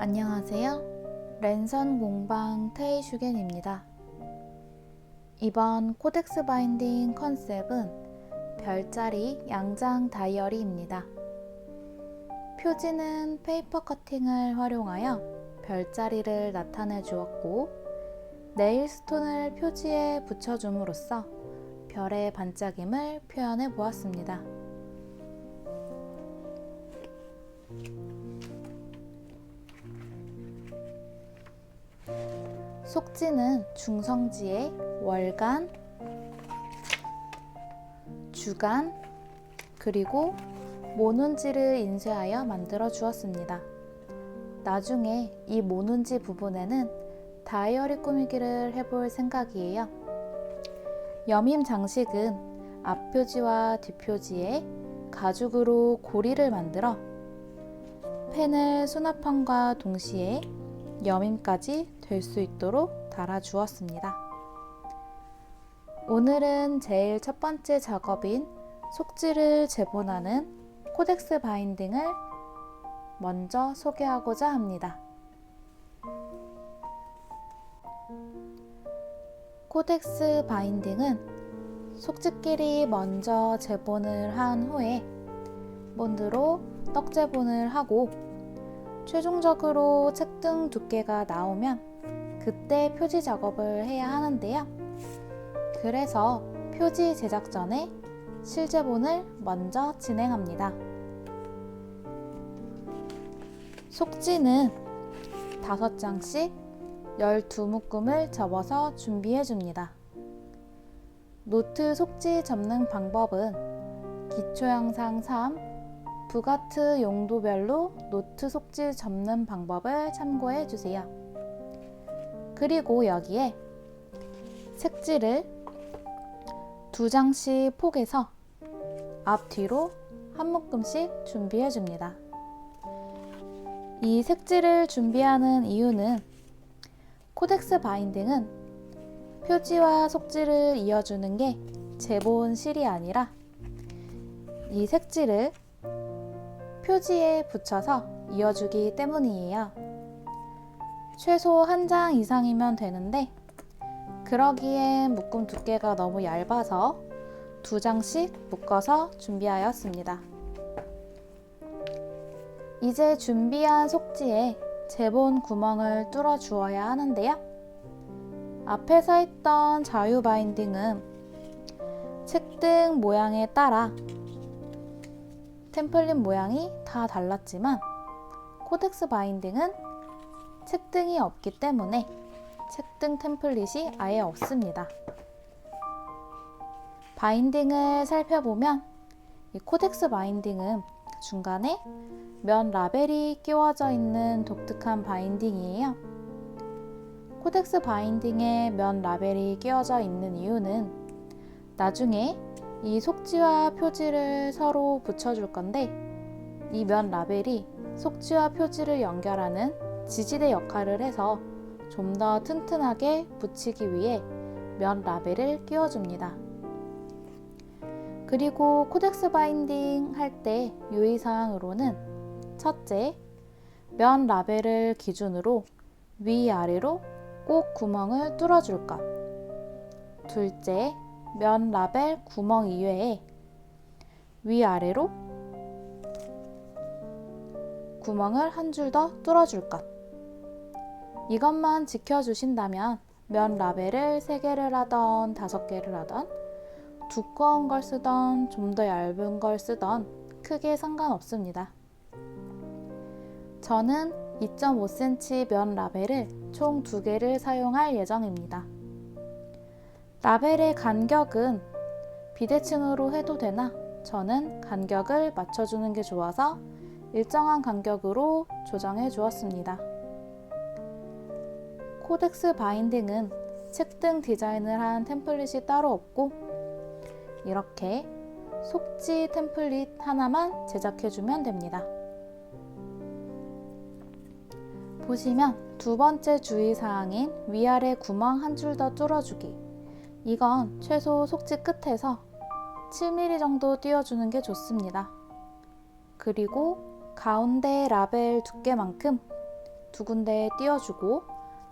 안녕하세요. 랜선 공방 테이슈겐입니다. 이번 코덱스 바인딩 컨셉은 별자리 양장 다이어리입니다. 표지는 페이퍼 커팅을 활용하여 별자리를 나타내 주었고, 네일 스톤을 표지에 붙여줌으로써 별의 반짝임을 표현해 보았습니다. 속지는 중성지에 월간, 주간, 그리고 모눈지를 인쇄하여 만들어 주었습니다. 나중에 이 모눈지 부분에는 다이어리 꾸미기를 해볼 생각이에요. 여밈 장식은 앞표지와 뒷표지에 가죽으로 고리를 만들어 펜을 수납함과 동시에 여밈까지 될 수 있도록 달아주었습니다. 오늘은 제일 첫 번째 작업인 속지를 재본하는 코덱스 바인딩을 먼저 소개하고자 합니다. 코덱스 바인딩은 속지끼리 먼저 재본을 한 후에 본드로 떡재본을 하고 최종적으로 책 등 두께가 나오면 그때 표지 작업을 해야 하는데요. 그래서 표지 제작 전에 실제본을 먼저 진행합니다. 속지는 5장씩 12묶음을 접어서 준비해 줍니다. 노트 속지 접는 방법은 기초 영상 3 부가트 용도별로 노트 속지 접는 방법을 참고해 주세요. 그리고 여기에 색지를 두 장씩 폭에서 앞뒤로 한 묶음씩 준비해 줍니다. 이 색지를 준비하는 이유는 코덱스 바인딩은 표지와 속지를 이어주는 게 제본 실이 아니라 이 색지를 표지에 붙여서 이어주기 때문이에요. 최소 한 장 이상이면 되는데 그러기엔 묶음 두께가 너무 얇아서 두 장씩 묶어서 준비하였습니다. 이제 준비한 속지에 제본 구멍을 뚫어 주어야 하는데요. 앞에 서 있던 자유 바인딩은 책등 모양에 따라 템플릿 모양이 다 달랐지만 코덱스 바인딩은 책등이 없기 때문에 책등 템플릿이 아예 없습니다. 바인딩을 살펴보면 이 코덱스 바인딩은 중간에 면 라벨이 끼워져 있는 독특한 바인딩이에요. 코덱스 바인딩에 면 라벨이 끼워져 있는 이유는 나중에 이 속지와 표지를 서로 붙여줄 건데 이 면 라벨이 속지와 표지를 연결하는 지지대 역할을 해서 좀 더 튼튼하게 붙이기 위해 면 라벨을 끼워줍니다. 그리고 코덱스 바인딩 할 때 유의사항으로는 첫째, 면 라벨을 기준으로 위아래로 꼭 구멍을 뚫어줄 것. 둘째, 면 라벨 구멍 이외에 위아래로 구멍을 한 줄 더 뚫어줄 것. 이것만 지켜주신다면 면 라벨을 3개를 하던 5개를 하던 두꺼운 걸 쓰던 좀 더 얇은 걸 쓰던 크게 상관없습니다. 저는 2.5cm 면 라벨을 총 2개를 사용할 예정입니다. 라벨의 간격은 비대칭으로 해도 되나 저는 간격을 맞춰주는 게 좋아서 일정한 간격으로 조정해 주었습니다. 코덱스 바인딩은 책 등 디자인을 한 템플릿이 따로 없고 이렇게 속지 템플릿 하나만 제작해 주면 됩니다. 보시면 두 번째 주의사항인 위아래 구멍 한 줄 더 뚫어주기. 이건 최소 속지 끝에서 7mm 정도 띄워주는 게 좋습니다. 그리고 가운데 라벨 두께만큼 두 군데 띄워주고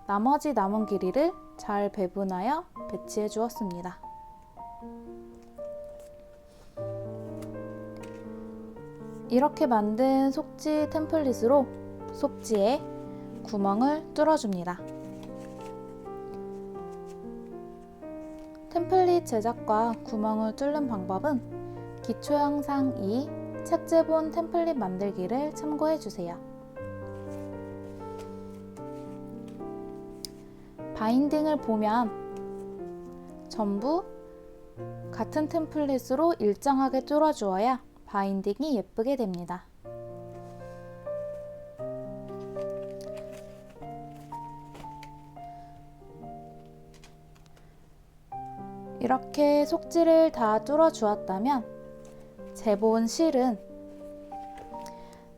나머지 남은 길이를 잘 배분하여 배치해 주었습니다. 이렇게 만든 속지 템플릿으로 속지에 구멍을 뚫어줍니다. 제작과 구멍을 뚫는 방법은 기초 영상 2 책제본 템플릿 만들기를 참고해 주세요. 바인딩을 보면 전부 같은 템플릿으로 일정하게 뚫어 주어야 바인딩이 예쁘게 됩니다. 이렇게 속지를 다 뚫어 주었다면 제본 실은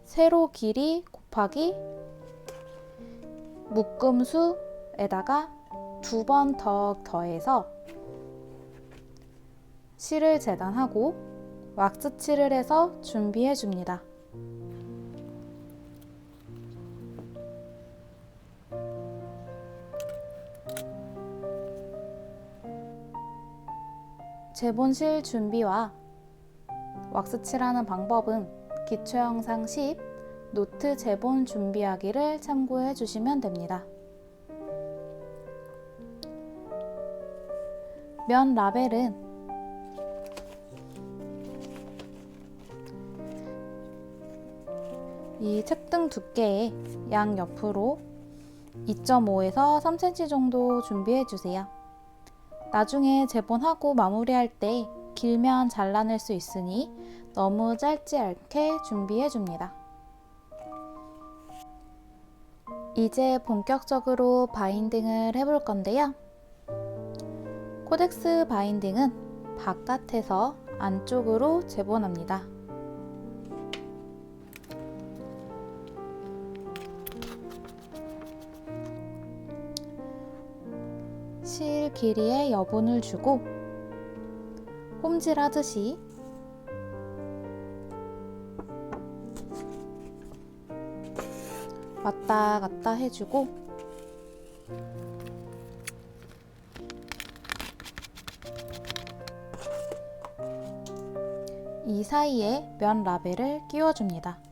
세로 길이 곱하기 묶음 수에다가 두 번 더 더해서 실을 재단하고 왁스 칠을 해서 준비해 줍니다. 재본실 준비와 왁스 칠하는 방법은 기초 영상 10 노트 재본 준비하기를 참고해 주시면 됩니다. 면 라벨은 이 책등 두께의 양 옆으로 2.5에서 3cm 정도 준비해 주세요. 나중에 재본하고 마무리할 때 길면 잘라낼 수 있으니 너무 짧지 않게 준비해 줍니다. 이제 본격적으로 바인딩을 해볼 건데요. 코덱스 바인딩은 바깥에서 안쪽으로 재본합니다. 실 길이에 여분을 주고 홈질하듯이 왔다 갔다 해주고 이 사이에 면 라벨을 끼워줍니다.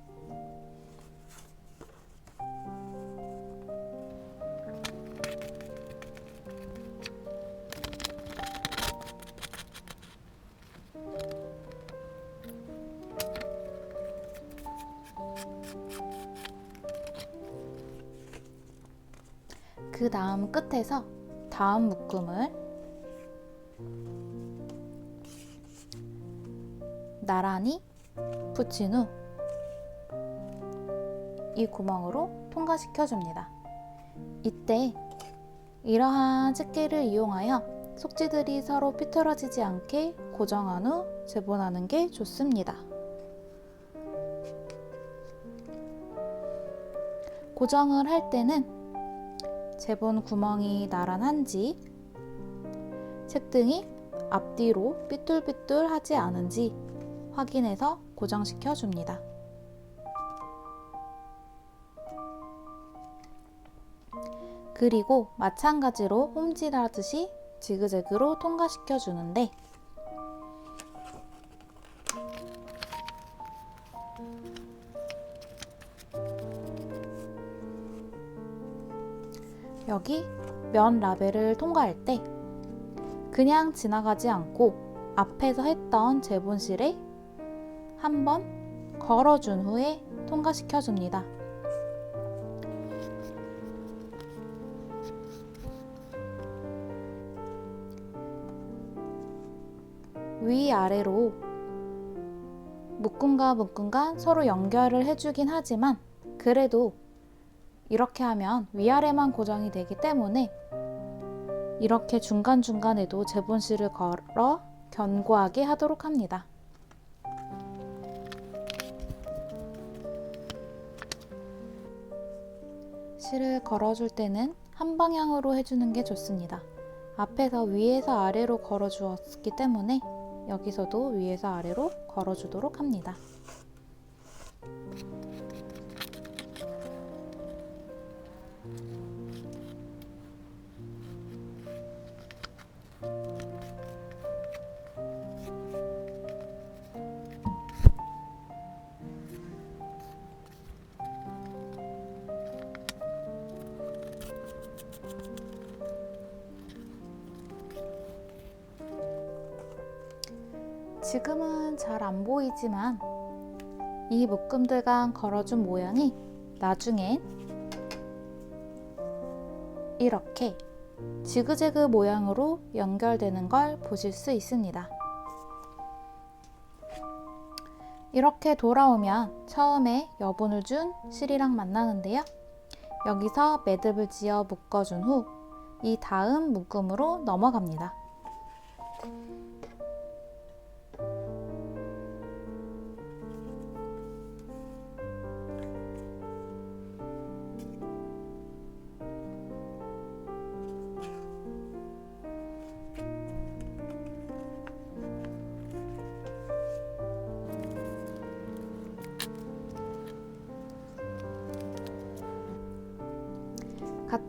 다음 끝에서 다음 묶음을 나란히 붙인 후 이 구멍으로 통과시켜 줍니다. 이때 이러한 집게를 이용하여 속지들이 서로 삐뚤어지지 않게 고정한 후 재본하는 게 좋습니다. 고정을 할 때는 재본 구멍이 나란한지 책등이 앞뒤로 삐뚤삐뚤하지 않은지 확인해서 고정시켜 줍니다. 그리고 마찬가지로 홈질하듯이 지그재그로 통과시켜 주는데 여기 면 라벨을 통과할 때 그냥 지나가지 않고 앞에서 했던 재본실에 한번 걸어준 후에 통과시켜 줍니다. 위아래로 묶음과 묶음과 서로 연결을 해주긴 하지만 그래도 이렇게 하면 위아래만 고정이 되기 때문에 이렇게 중간중간에도 재본실을 걸어 견고하게 하도록 합니다. 실을 걸어줄 때는 한 방향으로 해주는 게 좋습니다. 앞에서 위에서 아래로 걸어 주었기 때문에 여기서도 위에서 아래로 걸어 주도록 합니다. 지금은 잘 안 보이지만 이 묶음들과 걸어준 모양이 나중엔 이렇게 지그재그 모양으로 연결되는 걸 보실 수 있습니다. 이렇게 돌아오면 처음에 여분을 준 실이랑 만나는데요. 여기서 매듭을 지어 묶어준 후 이 다음 묶음으로 넘어갑니다.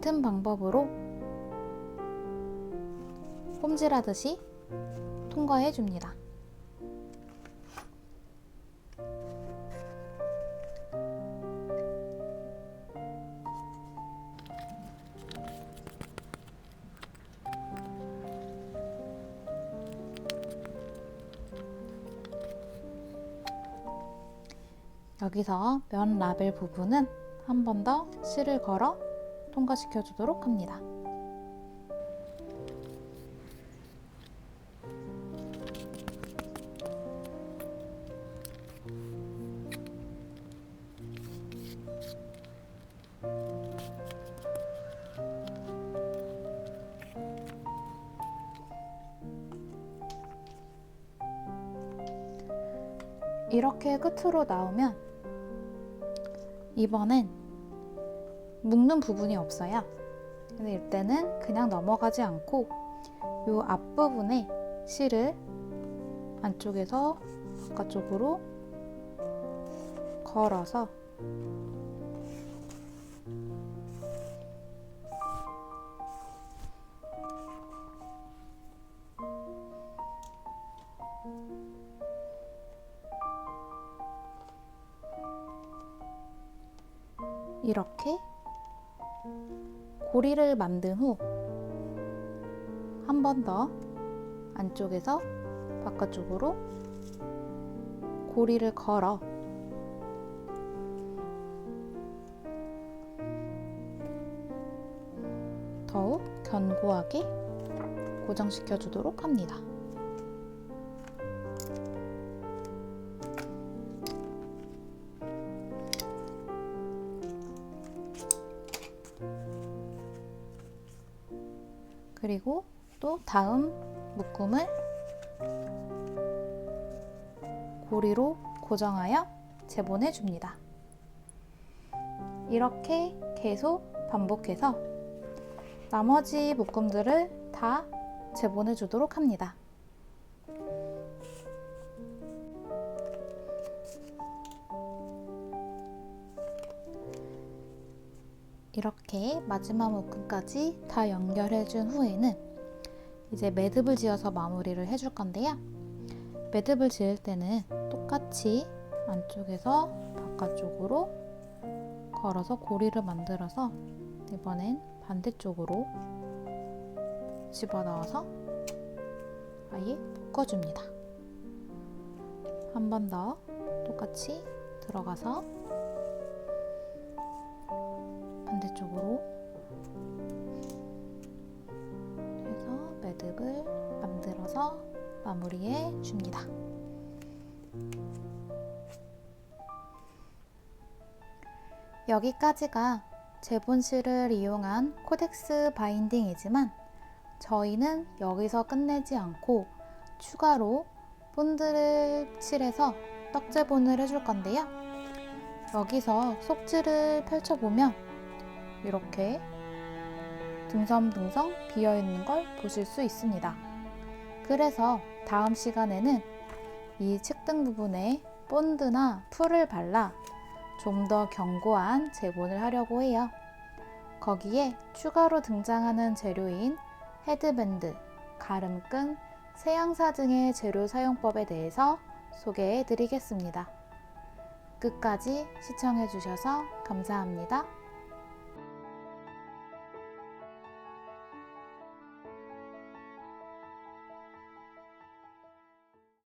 같은 방법으로 홈질하듯이 통과해 줍니다. 여기서 면 라벨 부분은 한 번 더 실을 걸어 통과시켜 주도록 합니다. 이렇게 끝으로 나오면 이번엔 묶는 부분이 없어요. 근데 이때는 그냥 넘어가지 않고 이 앞부분에 실을 안쪽에서 바깥쪽으로 걸어서 이렇게 고리를 만든 후 한 번 더 안쪽에서 바깥쪽으로 고리를 걸어 더욱 견고하게 고정시켜 주도록 합니다. 그리고 또 다음 묶음을 고리로 고정하여 재본해 줍니다. 이렇게 계속 반복해서 나머지 묶음들을 다 재본해 주도록 합니다. 이렇게 마지막 묶음까지 다 연결해 준 후에는 이제 매듭을 지어서 마무리를 해줄 건데요. 매듭을 지을 때는 똑같이 안쪽에서 바깥쪽으로 걸어서 고리를 만들어서 이번엔 반대쪽으로 집어넣어서 아예 묶어줍니다. 한 번 더 똑같이 들어가서 쪽으로 해서 매듭을 만들어서 마무리해 줍니다. 여기까지가 재본실을 이용한 코덱스 바인딩이지만 저희는 여기서 끝내지 않고 추가로 본드를 칠해서 떡재본을 해줄 건데요. 여기서 속지를 펼쳐보면 이렇게 듬성듬성 비어있는 걸 보실 수 있습니다. 그래서 다음 시간에는 이 책등 부분에 본드나 풀을 발라 좀 더 견고한 재본을 하려고 해요. 거기에 추가로 등장하는 재료인 헤드밴드, 가름끈, 세양사 등의 재료 사용법에 대해서 소개해 드리겠습니다. 끝까지 시청해 주셔서 감사합니다.